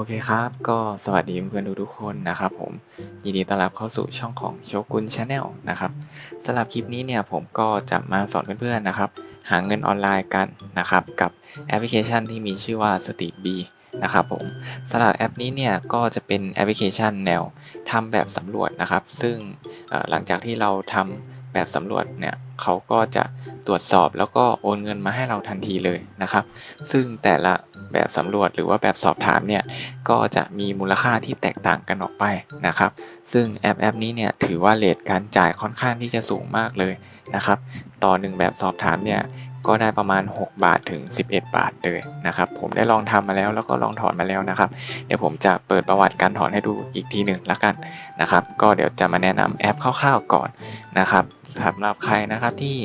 โอเคครับ ก็สวัสดีเพื่อนๆทุกๆคนนะครับผม ยินดีต้อนรับเข้าสู่ช่องของโชกุนชาแนลนะครับสำหรับคลิปนี้เนี่ยผมก็จะมาสอนเพื่อนๆนะครับ หาเงินออนไลน์กันนะครับ กับแอปพลิเคชันที่มีชื่อว่า Street B นะครับผมสำหรับแอปนี้เนี่ยก็จะเป็นแอปพลิเคชันแนวทำแบบสำรวจนะครับ ซึ่งหลังจากที่เราทำ แบบสำรวจเนี่ยเขาก็จะตรวจสอบแล้วก็โอนเงินมาให้เราทันทีเลยนะครับ ซึ่งแต่ละแบบสำรวจหรือว่าแบบสอบถามเนี่ยก็จะมีมูลค่าที่แตกต่างกันออกไปนะครับ ซึ่งแอปแอปนี้เนี่ยถือว่าเลทการจ่ายค่อนข้างที่จะสูงมากเลยนะครับ ต่อหนึ่งแบบสอบถามเนี่ย ก็ได้ประมาณ 6 บาทถึง 11 บาทเลยนะครับผมได้ลองทำมาแล้วแล้วก็ลองถอนมาแล้วนะครับ เดี๋ยวผมจะเปิดประวัติการถอนให้ดูอีกทีหนึ่งละกันนะครับ ก็เดี๋ยวจะมาแนะนำแอปคร่าวๆก่อนนะครับสำหรับใครนะครับที่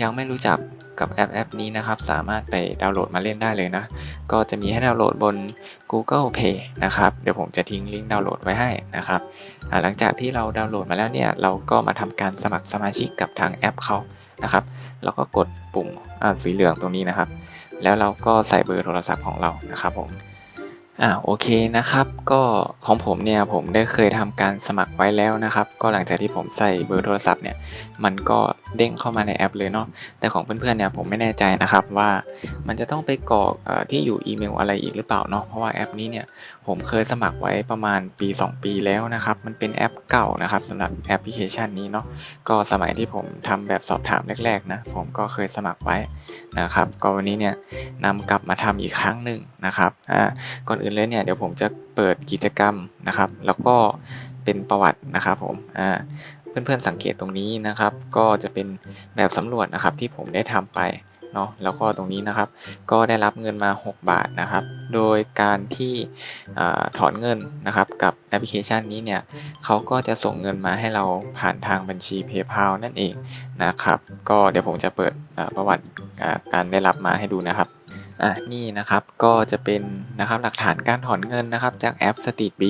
ยังไม่รู้จักกับแอปแอปนี้นะครับ สามารถไปดาวน์โหลดมาเล่นได้เลยนะ ก็จะมีให้ดาวน์โหลดบน Google Play นะครับ เดี๋ยวผมจะทิ้งลิงก์ดาวน์โหลดไว้ให้นะครับหลังจากที่เราดาวน์โหลดมาแล้วเนี่ย เราก็มาทำการสมัครสมาชิกกับทางแอปเขานะครับ แล้วก็กดปุ่มสีเหลืองตรงนี้นะครับ แล้วเราก็ใส่เบอร์โทรศัพท์ของเรานะครับผม อ่าโอเคนะครับ ก็ของผมเนี่ยผมได้เคยทำการสมัครไว้แล้วนะครับ ก็หลังจากที่ผมใส่เบอร์โทรศัพท์เนี่ยมันก็เด้งเข้ามาในแอปเลยเนาะแต่ของเพื่อนๆเนี่ยผมไม่แน่ใจนะครับว่ามันจะต้องไปกรอกที่อยู่อีเมลอะไรอีกหรือเปล่าเนาะเพราะว่าแอปนี้เนี่ยผมเคยสมัครไว้ประมาณปี 2 ปีแล้วนะครับ มันเป็นแอปเก่านะครับสำหรับแอปพลิเคชันนี้เนาะก็สมัยที่ผมทำแบบสอบถามแรกๆนะผมก็เคยสมัครไว้นะครับ ก็วันนี้เนี่ยนำกลับมาทำอีกครั้งหนึ่งนะครับอ่าก่อนอื่นเลยเนี่ยเดี๋ยวผมจะเปิดกิจกรรมนะครับ แล้วก็เป็นประวัตินะครับผมอ่าเพื่อนๆสังเกตตรงนี้นะครับ ก็จะเป็นแบบสำรวจนะครับที่ผมได้ทำไปเนาะแล้วก็ตรงนี้นะครับ ก็ได้รับเงินมา 6 บาทนะครับ โดยการที่อถอนเงินนะครับ กับแอปพลิเคชันนี้เนี่ยเขาก็จะส่งเงินมาให้เราผ่านทางบัญชี PayPal นั่นเองนะครับ ก็เดี๋ยวผมจะเปิดประวัติการได้รับมาให้ดูนะครับ อะนี่นะครับก็จะเป็นนะครับหลักฐานการถอนเงินนะครับจากแอป Street B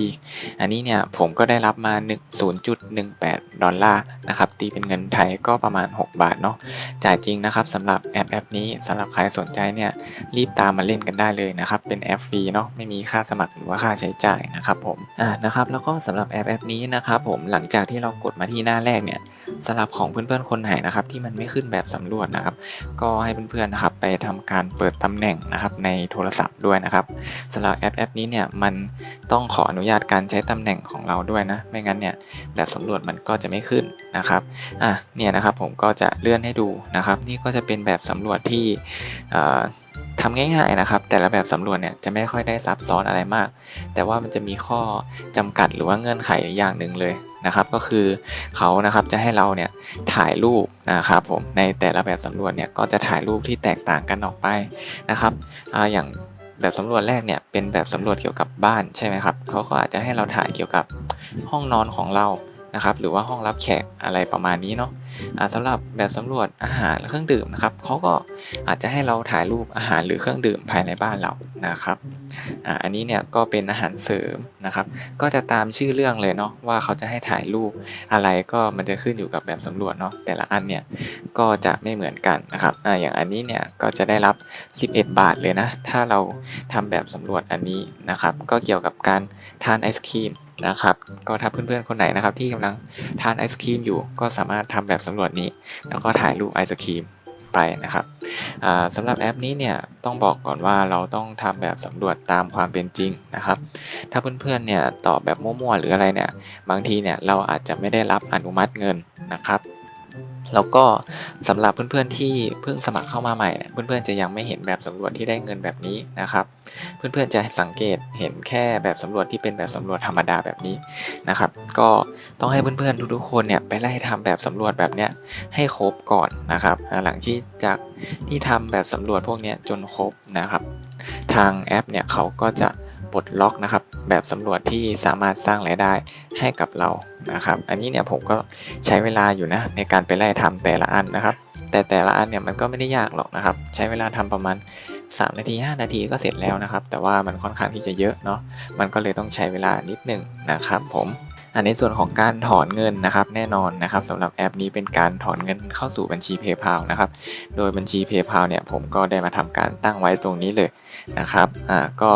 อันนี้เนี่ยผมก็ได้รับมา1 0.18 ดอลลาร์นะครับตีเป็นเงินไทยก็ประมาณ 6 บาทเนาะจ่ายจริงนะครับสำหรับแอปแอปนี้สำหรับใครสนใจเนี่ยรีบตามมาเล่นกันได้เลยนะครับเป็นแอปฟรีเนาะไม่มีค่าสมัครหรือว่าค่าใช้จ่ายนะครับผมอ่านะครับแล้วก็สำหรับแอปแอปนี้นะครับผมหลังจากที่เรากดมาที่หน้าแรกเนี่ยสำหรับของเพื่อนๆคนไหนนะครับที่มันไม่ขึ้นแบบสำรวจนะครับก็ให้เพื่อนๆนะครับไปทำการเปิดตำแหน่งนะครับในโทรศัพท์ด้วยนะครับสำหรับแอปแอปนี้เนี่ยมันต้องขออนุญาตการใช้ตำแหน่งของเราด้วยนะ ไม่งั้นเนี่ยแบบสำรวจมันก็จะไม่ขึ้นนะครับอะเนี่ยนะครับผมก็จะเลื่อนให้ดูนะครับ นี่ก็จะเป็นแบบสำรวจที่อ่อ ทำง่ายๆนะครับ แต่ละแบบสำรวจเนี่ยจะไม่ค่อยได้ซับซ้อนอะไรมาก แต่ว่ามันจะมีข้อจำกัดหรือว่าเงื่อนไขอย่างหนึ่งเลยนะครับ ก็คือเขานะครับจะให้เราเนี่ยถ่ายรูปนะครับผมในแต่ละแบบสำรวจเนี่ยก็จะถ่ายรูปที่แตกต่างกันออกไปนะครับอ่าอย่างแบบสำรวจแรกเนี่ยเป็นแบบสำรวจเกี่ยวกับบ้านใช่ไหมครับเขาก็อาจจะให้เราถ่ายเกี่ยวกับห้องนอนของเรา นะครับหรือว่าห้องรับแขกอะไรประมาณนี้เนาะสำหรับแบบสำรวจอาหารและเครื่องดื่มนะครับเขาก็อาจจะให้เราถ่ายรูปอาหารหรือเครื่องดื่มภายในบ้านเรานะครับออันนี้เนี่ยก็เป็นอาหารเสริมนะครับ ก็จะตามชื่อเรื่องเลยเนาะว่าเขาจะให้ถ่ายรูปอะไรก็มันจะขึ้นอยู่กับแบบสำรวจเนาะแต่ละอันเนี่ยก็จะไม่เหมือนกันนะครับออย่างอันนี้เนี่ยก็จะได้รับ 11 บาทเลยนะถ้าเราทำแบบสำรวจอันนี้นะครับ ก็เกี่ยวกับการทานไอศครีมนะครับ ก็ถ้าเพื่อนๆคนไหนนะครับ ที่กำลังทานไอศครีมอยู่ ก็สามารถทำแบบสำรวจนี้ แล้วก็ถ่ายรูปไอศครีมไปนะครับอ่าสำหรับแอปนี้เนี่ยต้องบอกก่อนว่าเราต้องทำแบบสำรวจตามความเป็นจริงนะครับ ถ้าเพื่อนๆเนี่ยตอบแบบมั่วๆหรืออะไรเนี่ยบางทีเนี่ยเราอาจจะไม่ได้รับอนุมัติเงินนะครับ แล้วก็สำหรับเพื่อนๆที่เพิ่งสมัครเข้ามาใหม่เนี่ยเพื่อนๆจะยังไม่เห็นแบบสำรวจที่ได้เงินแบบนี้นะครับ เพื่อนๆจะสังเกตเห็นแค่แบบสำรวจที่เป็นแบบสำรวจธรรมดาแบบนี้นะครับ ก็ต้องให้เพื่อนๆทุกๆคนเนี่ยไปไล่ทำแบบสำรวจแบบเนี้ยให้ครบก่อนนะครับ หลังที่จากที่ทำแบบสำรวจพวกเนี้ยจนครบนะครับ ทางแอปเนี่ยเขาก็จะ ปลดล็อกนะครับ แบบสำรวจที่สามารถสร้างรายได้ให้กับเรานะครับ อันนี้เนี่ยผมก็ใช้เวลาอยู่นะในการไปไล่ทำแต่ละอันนะครับ แต่แต่ละอันเนี่ยมันก็ไม่ได้ยากหรอกนะครับ ใช้เวลาทำประมาณ 3 นาที 5 นาทีก็เสร็จแล้วนะครับ แต่ว่ามันค่อนข้างที่จะเยอะเนาะมันก็เลยต้องใช้เวลานิดหนึงนะครับผม ในส่วนของการถอนเงินนะครับแน่นอนนะครับสำหรับแอปนี้เป็นการถอนเงินเข้าสู่บัญชี PayPal นะครับโดยบัญชี PayPal เนี่ยผมก็ได้มาทำการตั้งไว้ตรงนี้เลยนะครับอ่าก็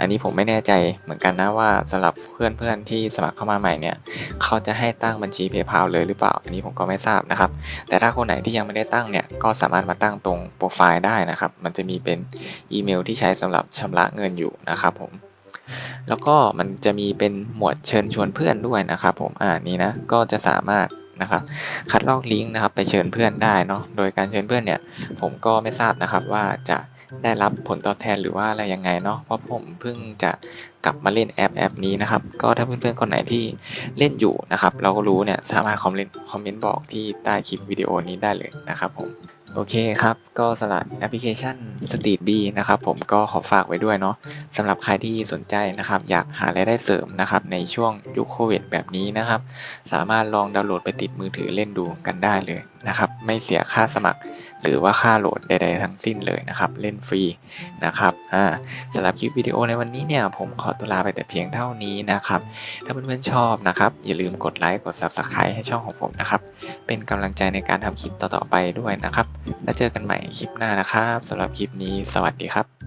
อันนี้ผมไม่แน่ใจเหมือนกันนะว่าสำหรับเพื่อนๆที่สมัครเข้ามาใหม่เนี่ยเขาจะให้ตั้งบัญชี PayPal เลยหรือเปล่า อันนี้ผมก็ไม่ทราบนะครับแต่ถ้าคนไหนที่ยังไม่ได้ตั้งเนี่ยก็สามารถมาตั้งตรงโปรไฟล์ได้นะครับมันจะมีเป็นอีเมลที่ใช้สำหรับชำระเงินอยู่นะครับผม แล้วก็มันจะมีเป็นหมวดเชิญชวนเพื่อนด้วยนะครับ ผมอ่านี้นะก็จะสามารถนะครับคัดลอกลิงก์นะครับไปเชิญเพื่อนได้เนาะโดยการเชิญเพื่อนเนี่ยผมก็ไม่ทราบนะครับว่าจะได้รับผลตอบแทนหรือว่าอะไรยังไงเนาะเพราะผมเพิ่งจะกลับมาเล่นแอปแอปนี้นะครับ ก็ถ้าเพื่อนๆคนไหนที่เล่นอยู่นะครับ เราก็รู้เนี่ยสามารถคอมเมนต์คอมเมนต์บอกที่ใต้คลิปวิดีโอนี้ได้เลยนะครับผม โอเคครับ ก็สำหรับแอปพลิเคชัน Street B นะครับผมก็ขอฝากไว้ด้วยเนาะสำหรับใครที่สนใจนะครับ อยากหารายได้เสริมนะครับในช่วงยุคโควิดแบบนี้นะครับ สามารถลองดาวน์โหลดไปติดมือถือเล่นดูกันได้เลยนะครับ ไม่เสียค่าสมัคร หรือว่าค่าโหลดใดๆทั้งสิ้นเลยนะครับ เล่นฟรีนะครับอ่าสำหรับคลิปวิดีโอในวันนี้เนี่ยผมขอตัวลาไปแต่เพียงเท่านี้นะครับ ถ้าเพื่อนๆชอบนะครับอย่าลืมกดไลค์กด Subscribe ให้ช่องของผมนะครับเป็นกำลังใจในการทำคลิปต่อๆไปด้วยนะครับแล้วเจอกันใหม่คลิปหน้านะครับสำหรับคลิปนี้สวัสดีครับ